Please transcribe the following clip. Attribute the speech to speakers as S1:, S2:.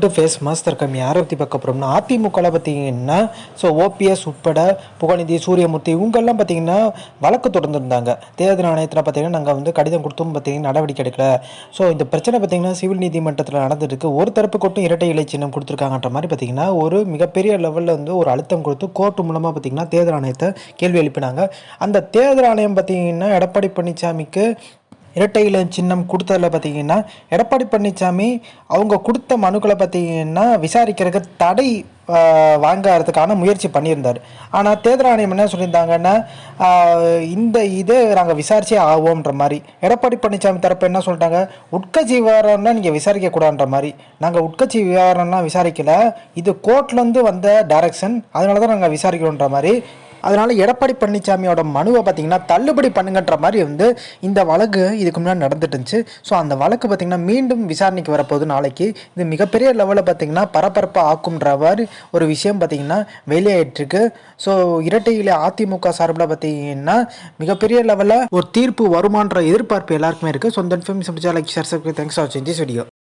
S1: To face master come யாரை பற்றி பார்க்க போகிறோம்னா அதிமுகவில் பார்த்தீங்கன்னா ஸோ ஓபிஎஸ் உட்பட புகழ்நிதி சூரியமூர்த்தி இவங்கெல்லாம் பார்த்தீங்கன்னா வழக்கு தொடர்ந்துருந்தாங்க. தேர்தல் ஆணையத்தில் பார்த்தீங்கன்னா நாங்கள் வந்து கடிதம் கொடுத்தும் பார்த்தீங்கன்னா நடவடிக்கை எடுக்கல. ஸோ இந்த பிரச்சனை பார்த்தீங்கன்னா சிவில் நீதிமன்றத்தில் நடந்துருக்கு. ஒரு தரப்பு கொட்டும் இரட்டை இலை சின்னம் கொடுத்துருக்காங்கன்ற மாதிரி பார்த்தீங்கன்னா ஒரு மிகப்பெரிய லெவலில் வந்து ஒரு அழுத்தம் கொடுத்து கோர்ட்டு மூலமாக பார்த்தீங்கன்னா தேர்தல் ஆணையத்தை கேள்வி எழுப்பினாங்க. அந்த தேர்தல் ஆணையம் பார்த்தீங்கன்னா எடப்பாடி பழனிசாமிக்கு இரட்டை இலை சின்னம் கொடுத்ததில் பார்த்தீங்கன்னா எடப்பாடி பழனிசாமி அவங்க கொடுத்த மனுக்களை பார்த்தீங்கன்னா விசாரிக்கிறதுக்கு தடை ஆஹ், வாங்கறதுக்கான முயற்சி பண்ணியிருந்தார். ஆனால் தேர்தல் ஆணையம் என்ன சொல்லியிருந்தாங்கன்னா இந்த இது நாங்கள் விசாரிச்சே ஆவோன்ற மாதிரி. எடப்பாடி பழனிசாமி தரப்பு என்ன சொல்லிட்டாங்க? உட்கட்சி விவகாரம்னா நீங்கள் விசாரிக்கக்கூடாதுன்ற மாதிரி. நாங்கள் உட்கட்சி விவகாரம்லாம் விசாரிக்கல. இது கோர்ட்லேருந்து வந்த டைரக்ஷன் அதனால தான் நாங்கள் விசாரிக்கிறோன்ற மாதிரி அதனால் எடப்பாடி பழனிசாமியோட மனுவை பார்த்தீங்கன்னா தள்ளுபடி பண்ணுங்கன்ற மாதிரி வந்து இந்த வழக்கு இதுக்கு முன்னாடி நடந்துட்டு இருந்துச்சு. ஸோ அந்த வழக்கு பார்த்தீங்கன்னா மீண்டும் விசாரணைக்கு வரப்போகுது நாளைக்கு. இது மிகப்பெரிய லெவலில் பார்த்தீங்கன்னா பரபரப்பாக ஆக்கும்ன்ற மாதிரி ஒரு விஷயம் பார்த்தீங்கன்னா வெளியாயிட்டிருக்கு. ஸோ இரட்டையிலே அதிமுக சார்பில் பார்த்தீங்கன்னா மிகப்பெரிய லெவலில் ஒரு தீர்ப்பு வருமான்ற எதிர்பார்ப்பு எல்லாருக்குமே இருக்குது ஸோ இந்த information like share thanks for வாட்சிங் திஸ் வீடியோ